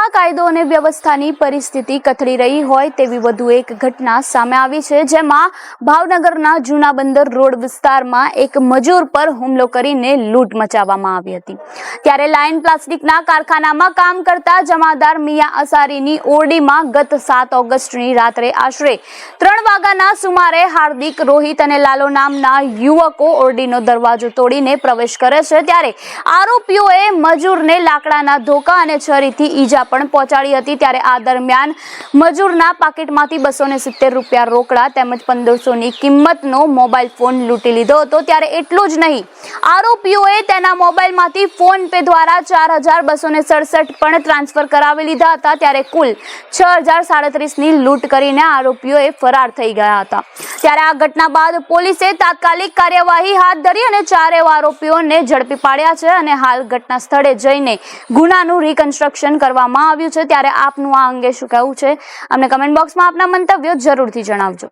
રાજ્યમાં કાયદો અને વ્યવસ્થાની પરિસ્થિતિ કથળી રહી હોય તેવી વધુ એક ઘટના સામે આવી છે, જેમાં ભાવનગરના જૂના બંદર રોડ વિસ્તારમાં એક મજૂર પર હુમલો કરીને લૂંટ મચાવવામાં આવી હતી. ત્યારે લાયન પ્લાસ્ટિકના કારખાનામાં કામ કરતા જમાદાર મિયા અસારીની ઓરડીમાં ગત સાત ઓગસ્ટની રાત્રે આશરે ત્રણ વાગ્યાના સુમારે હાર્દિક રોહિત અને લાલો નામના યુવકો ઓરડીનો દરવાજો તોડીને પ્રવેશ કરે છે. ત્યારે આરોપીઓએ મજૂરને લાકડાના ધોકા અને છરીથી ઈજા પણ પહોંચાડી હતી ત્યારે આ દરમિયાન મજૂરના પાકેટમાંથી બસો સિત્તેર રૂપિયા રોકડા તેમજ પંદરસોની કિંમતનો મોબાઈલ ફોન લૂંટી લીધો હતો. ત્યારે એટલું જ નહીં, આરોપીઓએ તેના મોબાઈલમાંથી ફોન પે દ્વારા ચાર હજાર બસો સડસઠ પણ ટ્રાન્સફર કરાવી લીધા હતા. ત્યારે કુલ છ હજાર સાડત્રીસની લૂંટ કરીને આરોપીઓએ ફરાર થઈ ગયા હતા. ત્યારે આ ઘટના બાદ પોલીસે તાત્કાલિક કાર્યવાહી હાથ ધરી અને ચારેય આરોપીઓને ઝડપી પાડ્યા છે અને હાલ ઘટના સ્થળે જઈને ગુનાનું રિકન્સ્ટ્રક્શન કરવામાં આવ્યું છે ત્યારે આપનું આ અંગે શું કહેવું છે અમને કમેન્ટ બોક્સમાં આપના મંતવ્યો જરૂરથી જણાવજો.